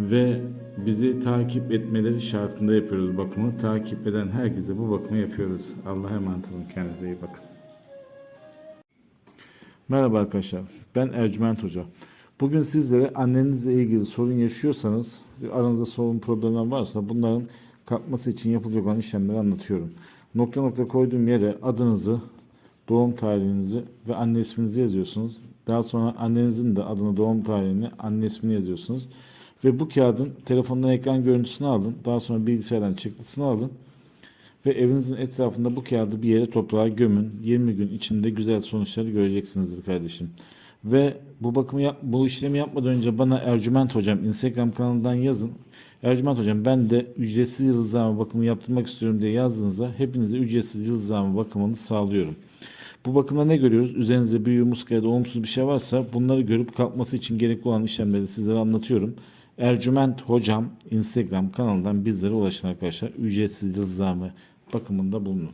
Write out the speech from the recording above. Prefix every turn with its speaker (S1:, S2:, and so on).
S1: Ve bizi takip etmeleri şartında yapıyoruz bakımı. Takip eden herkese bu bakımı yapıyoruz. Allah'a emanet olun. Kendinize iyi bakın. Merhaba arkadaşlar. Ben Ercüment Hoca. Bugün sizlere annenizle ilgili sorun yaşıyorsanız, aranızda sorun problemler varsa bunların kalkması için yapılacak olan işlemleri anlatıyorum. Nokta nokta koyduğum yere adınızı, doğum tarihinizi ve anne isminizi yazıyorsunuz. Daha sonra annenizin de adını, doğum tarihini, anne ismini yazıyorsunuz. Ve bu kağıdın telefondan ekran görüntüsünü alın. Daha sonra bilgisayardan çıktısını alın. Ve evinizin etrafında bu kağıdı bir yere toprağa gömün. 20 gün içinde güzel sonuçları göreceksinizdir kardeşim. Ve bu bakımı yap, bu işlemi yapmadan önce bana Ercüment Hocam Instagram kanalından yazın. Ercüment Hocam ben de ücretsiz yıldızlama bakımı yaptırmak istiyorum diye yazdığınızda hepinize ücretsiz yıldızlama bakımını sağlıyorum. Bu bakımda ne görüyoruz? Üzerinizde büyü, muska ya da olumsuz bir şey varsa bunları görüp kalkması için gerekli olan işlemleri sizlere anlatıyorum. Ercüment Hocam Instagram kanalından bizlere ulaşın arkadaşlar. Ücretsiz yıldızlama bakımında bulunun.